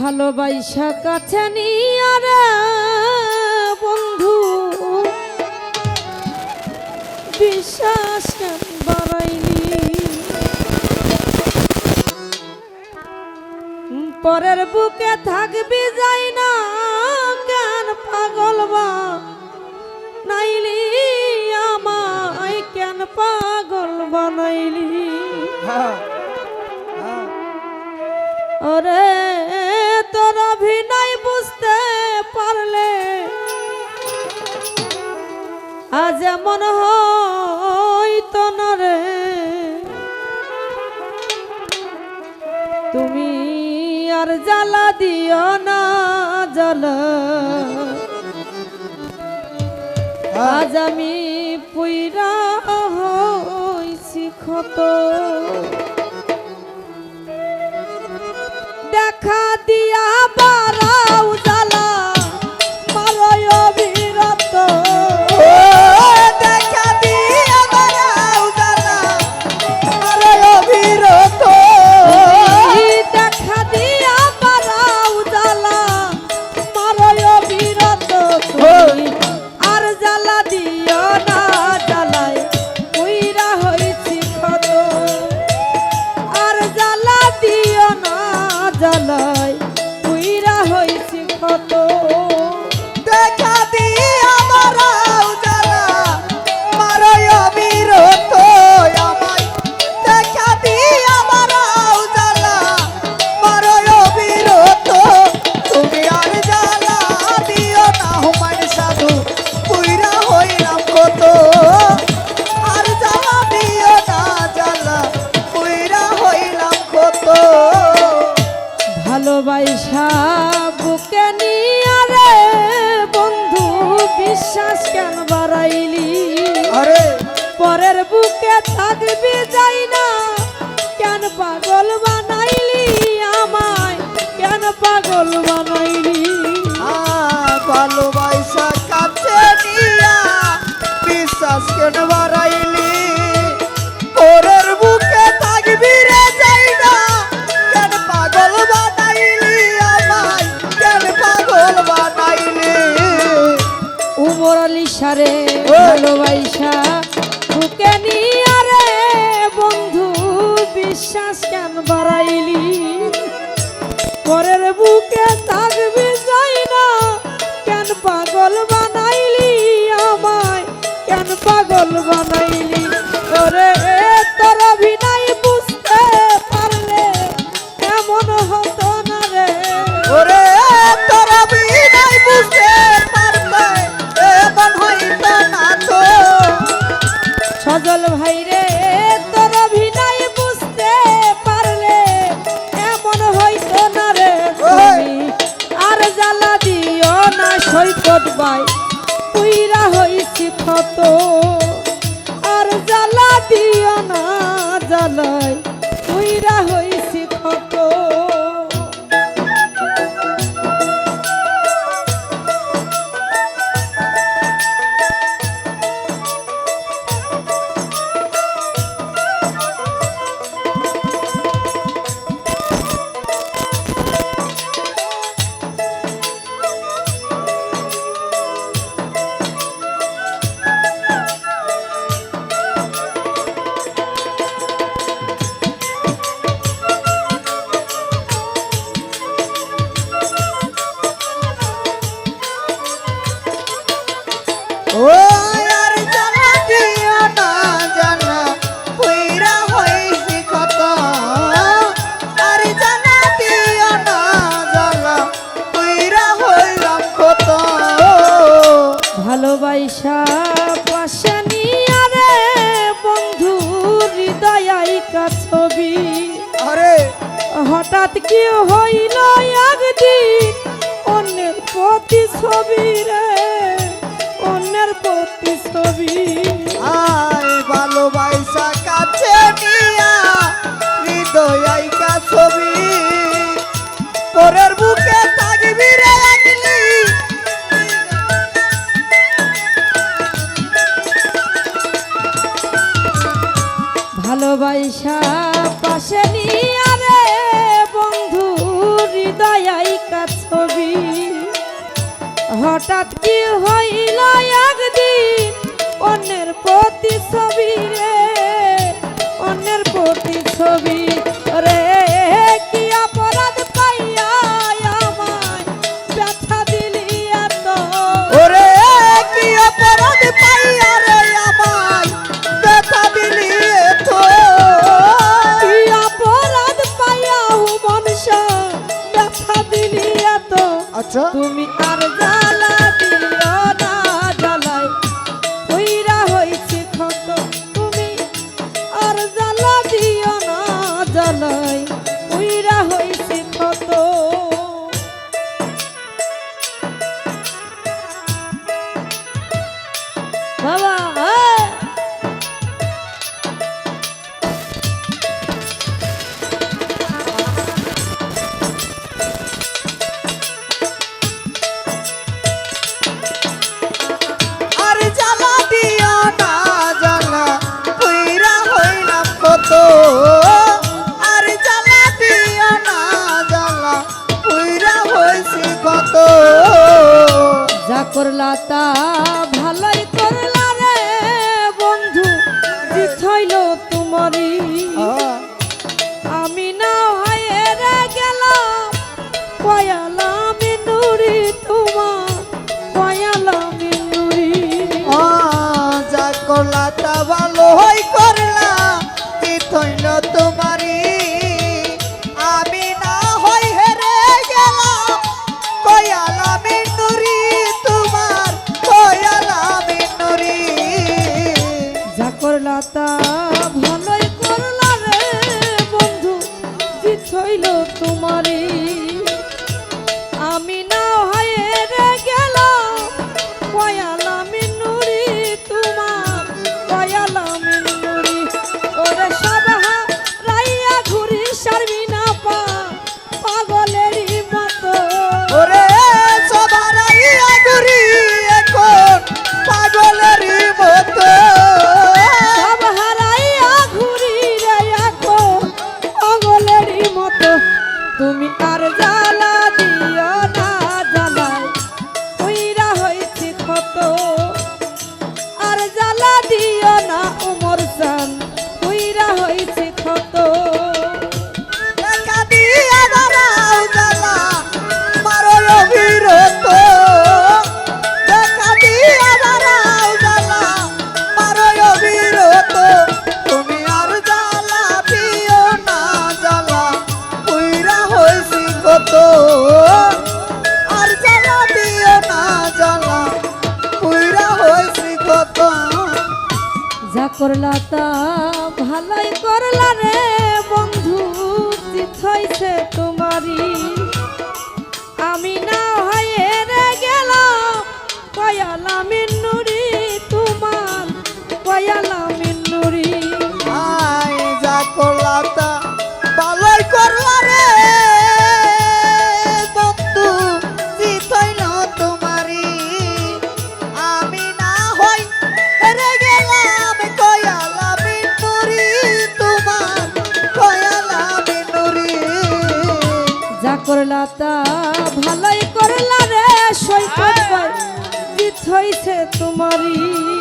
ভালোবাসা কাছে নিয়ে বন্ধু। বিশ্বাস হুম, পরের বুকে থাকবি যাই না কেন পাগল বা? নাইলি আমায় কেন পাগল বানাইলি? হ্যাঁ। ওরে তোর অভিনয় বুঝতে পারলে আজ এমন হইতো না রে। তুমি আর জ্বালা দিও না, জ্বালা। আজ আমি পুইরা হইছি ক্ষত। পরের বুকে থাকবি যাই না। কেন পাগল বানাইলি আমায়? কেন পাগল বানাইলি? ভালোবাসা কাছে নিয়া বিশ্বাস কেন বাড়াইলি? ওরের বুকে থাকবি রে যাই না। কেন পাগল বানাইলি আমায়? কেন পাগল বানাইলি? উমর আলী সারে। ভালোবাসা। বুকে নিয়ে বন্ধু বিশ্বাস কেন বাড়াইলি? পরের বুকে থাকবি হইছি ভালোবাসা পাশে নিয়ে রে বন্ধু হৃদয় আইকা ছবি। আরে। হঠাৎ কি হইল একদিন অন্যের প্রতি ছবি রে অন্যের প্রতি ছবি আয় ভালোবাসা কাছে নিয়া হৃদয় আইকা ছবি। ভালোবাসা পাশে নিয়ে রে বন্ধু হৃদয়াইকা ছবি? হঠাৎ কি হইল একদিন? অন্যের প্রতি আচ্ছা। তুমি করলা তা ভালোই করলা রে বন্ধু জিত হইল তোমারই। করলা তা ভালাই করলা রে। দাতা ভালোই করলা রে সৈকত জিত হইছে তোমারই।